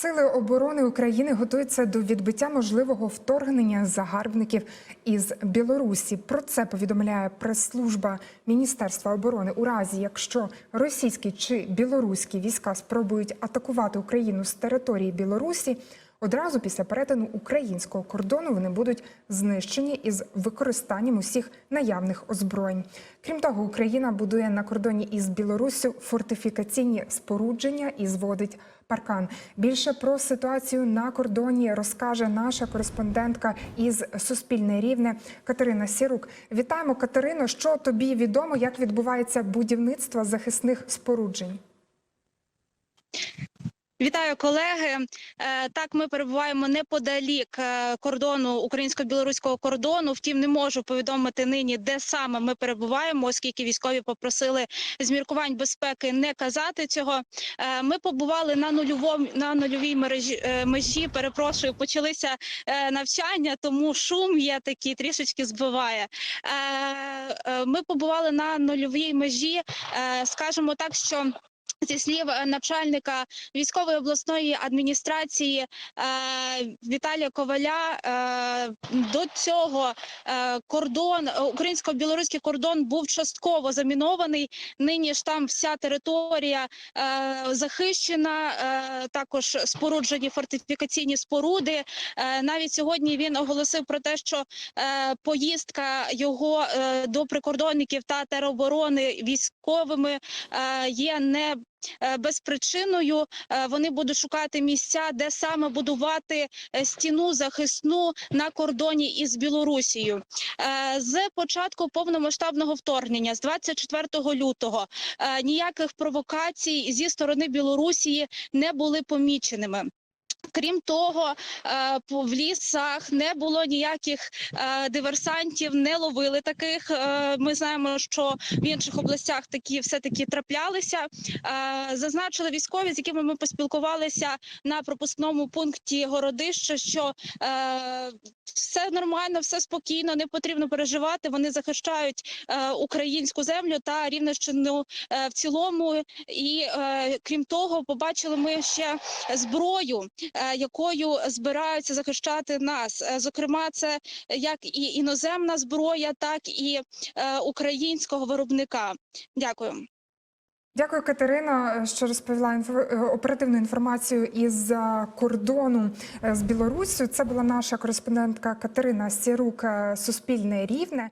Сили оборони України готуються до відбиття можливого вторгнення загарбників із Білорусі. Про це повідомляє прес-служба Міністерства оборони. У разі, якщо російські чи білоруські війська спробують атакувати Україну з території Білорусі, одразу після перетину українського кордону вони будуть знищені із використанням усіх наявних озброєнь. Крім того, Україна будує на кордоні із Білоруссю фортифікаційні спорудження і зводить паркан. Більше про ситуацію на кордоні розкаже наша кореспондентка із Суспільне Рівне Катерина Сірук. Вітаємо, Катерино. Що тобі відомо, як відбувається будівництво захисних споруджень? Вітаю колеги. Е, Так, ми перебуваємо неподалік е, кордону українсько-білоруського кордону. Втім, не можу повідомити нині, де саме ми перебуваємо, оскільки військові попросили з міркувань безпеки не казати цього. Е, Ми побували на нульовому на нульовій мережі межі. Перепрошую, почалися навчання, тому шум є такий трішечки збиває. Ми побували на нульовій межі. Скажемо так, що. Зі слів е, начальника військової обласної адміністрації е, Віталія Коваля, е, до цього кордон українсько-білоруський кордон був частково замінований. Нині ж там вся територія захищена, також споруджені фортифікаційні споруди. Навіть сьогодні він оголосив про те, що поїздка його до прикордонників та тероборони військовими є не безпричиною. причиною Вони будуть шукати місця, де саме будувати е, стіну захисну на кордоні із Білорусією. Е, З початку повномасштабного вторгнення, з 24 лютого, е, ніяких провокацій зі сторони Білорусії не були поміченими. Крім того, е, в лісах не було ніяких е, диверсантів, не ловили таких. Е, Ми знаємо, що в інших областях такі все таки траплялися. Зазначили військові, з якими ми поспілкувалися на пропускному пункті Городище, що все нормально, все спокійно, не потрібно переживати. Вони захищають українську землю та рівнощину е, в цілому. І крім того, побачили ми ще зброю, якою збираються захищати нас. Е, Зокрема, це як і іноземна зброя, так і е, українського виробника. Дякую. Дякую, Катерина, що розповіла е, оперативну інформацію із е, кордону е, з Білоруссю. Це була наша кореспондентка Катерина Сірук, е, Суспільне Рівне.